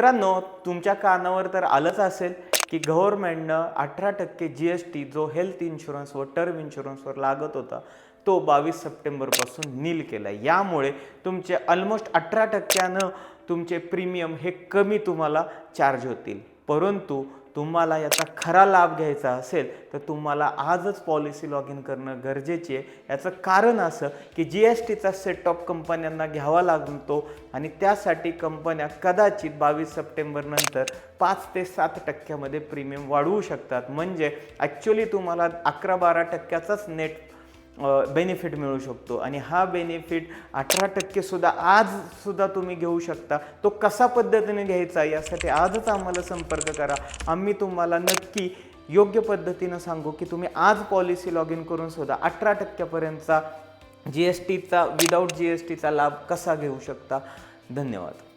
मित्रांनो तुमच्या कानावर तर आलंच असेल की गव्हर्नमेंटनं अठरा टक्के जी एस टी जो हेल्थ इन्शुरन्सवर टर्म इन्शुरन्सवर लागत होता तो बावीस सप्टेंबरपासून नील केला यामुळे तुमचे ऑलमोस्ट अठरा टक्क्यानं तुमचे प्रीमियम हे कमी तुम्हाला चार्ज होतील. परंतु तुम्हाला याचा खरा लाभ घ्यायचा असेल तर तुम्हाला आजच पॉलिसी लॉग इन करणं गरजेचे आहे. याचं कारण असं की जी एस टीचा सेट ऑफ कंपन्यांना घ्यावा लागतो आणि त्यासाठी कंपन्या कदाचित बावीस सप्टेंबरनंतर पाच ते सात टक्क्यामध्ये प्रीमियम वाढवू शकतात. म्हणजे ॲक्च्युली तुम्हाला अकरा बारा टक्क्याचाच नेट बेनिफिट मिळू शकतो. आणि हा बेनिफिट अठरा टक्केसुद्धा आजसुद्धा आज सुद्धा तुम्ही घेऊ शकता. तो कसा पद्धतीने घ्यायचा यासाठी आजच आम्हाला संपर्क करा. आम्ही तुम्हाला नक्की योग्य पद्धतीनं सांगू की तुम्ही आज पॉलिसी लॉग इन करून सुद्धा अठरा टक्क्यापर्यंतचा जी एस टीचा विदाऊट जी एस टीचा लाभ कसा घेऊ शकता. धन्यवाद.